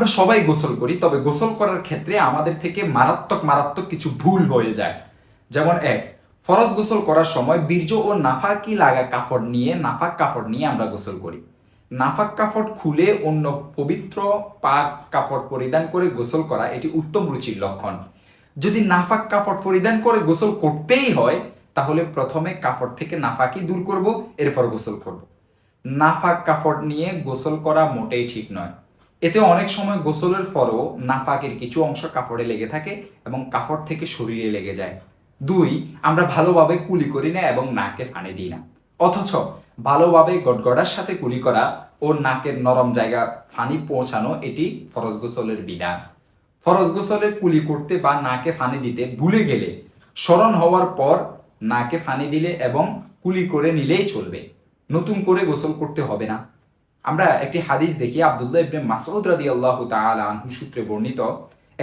আমরা সবাই গোসল করি, তবে গোসল করার ক্ষেত্রে আমাদের থেকে মারাত্মক মারাত্মক কিছু ভুল হয়ে যায়। যেমন এক, ফরজ গোসল করার সময় বীর্য ও নাফাকি লাগা কাপড় নিয়ে, নাফাক কাপড় নিয়ে আমরা গোসল করি। নাফাক কাপড় খুলে অন্য পবিত্র পাক কাপড় পরিধান করে গোসল করা, এটি উত্তম রুচির লক্ষণ। যদি নাফাক কাপড় পরিধান করে গোসল করতেই হয়, তাহলে প্রথমে কাপড় থেকে নাফাকি দূর করব, এরপর গোসল করব। নাফাক কাপড় নিয়ে গোসল করা মোটেই ঠিক নয়। এতে অনেক সময় গোসলের পরও নাফাকের কিছু অংশ কাপড়ে লেগে থাকে এবং কাপড় থেকে শরীরে লেগে যায়। দুই, আমরা ভালোভাবে কুলি করি না এবং নাকে ফানে দিই না। অথচ ভালোভাবে গটগড়ার সাথে কুলি করা ও নাকের নরম জায়গা ফানি পৌঁছানো এটি ফরজ গোসলের বিধান। ফরজ গোসলে কুলি করতে বা নাকে ফানি দিতে ভুলে গেলে, স্মরণ হওয়ার পর নাকে ফানি দিলে এবং কুলি করে নিলেই চলবে। নতুন করে গোসল করতে হবে না। আমরা একটি হাদিস দেখি, আব্দুল্লাহ ইবনে মাসউদ রাদিয়াল্লাহু তাআলা আনহু সূত্রে বর্ণিত।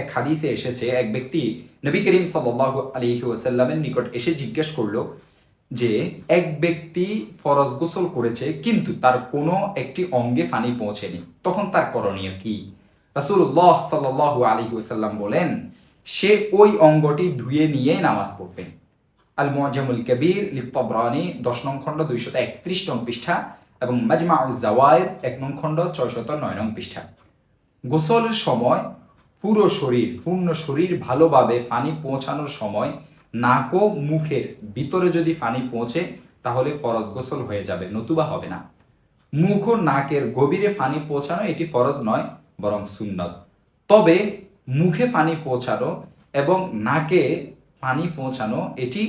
এক হাদিসে এসেছে, এক ব্যক্তি নবী করিম সাল্লাল্লাহু আলাইহি ওয়াসাল্লামের নিকট এসে জিজ্ঞেস করল যে, এক ব্যক্তি ফরজ গোসল করেছে, কিন্তু তার কোনো একটি অঙ্গে পানি পৌঁছেনি। তখন তার করণীয় কি? রাসূলুল্লাহ সাল্লাল্লাহু আলাইহি ওয়াসাল্লাম বলেন, সে ওই অঙ্গটি ধুয়ে নিয়ে নামাজ পড়বে। আল মুআজামুল কবির লিত্তবরানি দশ নং খণ্ড দুইশত একত্রিশ নং পৃষ্ঠা এবং মাজমা জাওয়ায়েদ এক নং খণ্ড, ছয়শত নয় নং পৃষ্ঠা। গোসলের সময় পুরো শরীর, পূর্ণ শরীর ভালোভাবে পানি পৌঁছানোর সময় নাক ও মুখের ভিতরে যদি পানি পৌঁছে, তাহলে ফরজ গোসল হয়ে যাবে, নতুবা হবে না। মুখ ও নাকের গভীরে পানি পৌঁছানো এটি ফরজ নয়, বরং সুন্নত। তবে মুখে পানি পৌঁছানো এবং নাকে পানি পৌঁছানো এটি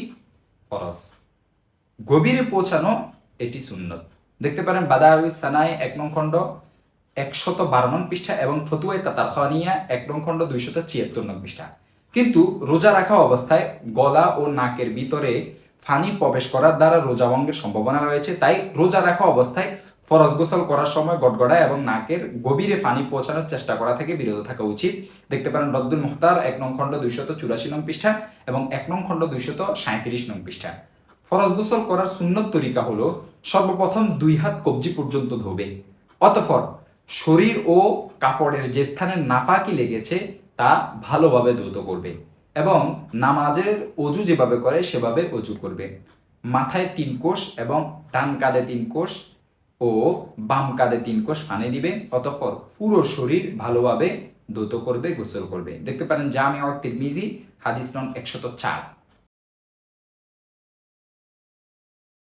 ফরজ। গভীরে পৌঁছানো এটি সুন্নত। দেখতে পারেন বাদাউস সানাই, এক নং খণ্ড একশত বারো নং পৃষ্ঠা এবং ফতুয়াই তাতার খানিয়া এক নং খণ্ড দুইশত ছিয়াত্তর নং পৃষ্ঠা। কিন্তু রোজা রাখা অবস্থায় গলা ও নাকের ভিতরে ফানি প্রবেশ করার দ্বারা রোজা ভঙ্গের সম্ভাবনা রয়েছে। তাই রোজা রাখা অবস্থায় ফরজ গোসল করার সময় গটগড়া এবং নাকের গভীরে ফানি পৌঁছানোর চেষ্টা করা থেকে বিরত থাকা উচিত। দেখতে পারেন রদ্দুল মুখতার, এক নং খণ্ড দুইশত চুরাশি নং পৃষ্ঠা এবং এক নং খণ্ড দুইশত সাঁত্রিশ নং পৃষ্ঠা। ফরজ গোসল করার সুন্নত তরিকা হলো সর্বপ্রথম দুই হাত কবজি পর্যন্ত ধোবে। অতঃপর শরীর ও কাপড়ের যে স্থানে নাফাকি লেগেছে তা ভালোভাবে ধৌত করবে এবং নামাজের অজু যেভাবে করে সেভাবে অজু করবে। মাথায় তিন কোষ এবং ডান কাঁধে তিন কোষ ও বাম কাঁধে তিন কোষ ফানে দিবে। অতঃপর পুরো শরীর ভালোভাবে ধৌত করবে, গোসল করবে। দেখতে পারেন জামিয়া তিরমিজি, হাদিস নং একশত চার।